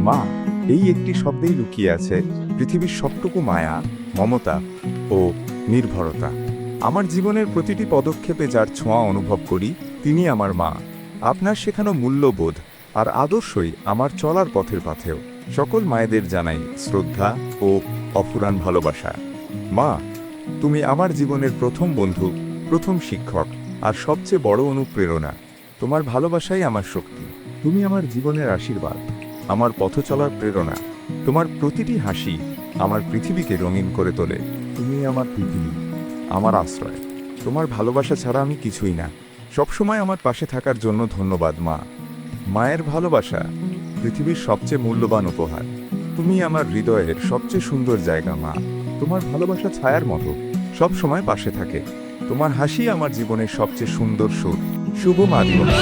মা, এই একটি শব্দেই লুকিয়ে আছে পৃথিবীর সবটুকু মায়া, মমতা ও নির্ভরতা। আমার জীবনের প্রতিটি পদক্ষেপে যার ছোঁয়া অনুভব করি, তিনি আমার মা। আপনার শেখানো মূল্যবোধ আর আদর্শই আমার চলার পথের পাথেও। সকল মায়েদের জানাই শ্রদ্ধা ও অফুরান ভালোবাসা। মা, তুমি আমার জীবনের প্রথম বন্ধু, প্রথম শিক্ষক। আর সবচেয়ে বড় অনুপ্রেরণা, তোমার ভালোবাসাই আমার শক্তি। তুমি আমার জীবনের আশীর্বাদ, আমার পথ চলার প্রেরণা, তোমার প্রতিটি হাসি আমার পৃথিবীকে রঙিন করে তোলে। তুমি আমার পৃথিবী, আমার আশ্রয়। তোমার ভালোবাসা ছাড়া আমি কিছুই না। সবসময় আমার পাশে থাকার জন্য ধন্যবাদ, মা। মায়ের ভালোবাসা পৃথিবীর সবচেয়ে মূল্যবান উপহার। তুমি আমার হৃদয়ের সবচেয়ে সুন্দর জায়গা, মা। তোমার ভালোবাসা ছায়ার মতো সব সময় পাশে থাকে। তোমার হাসি আমার জীবনের সবচেয়ে সুন্দর সুর। শুভ মা দিবস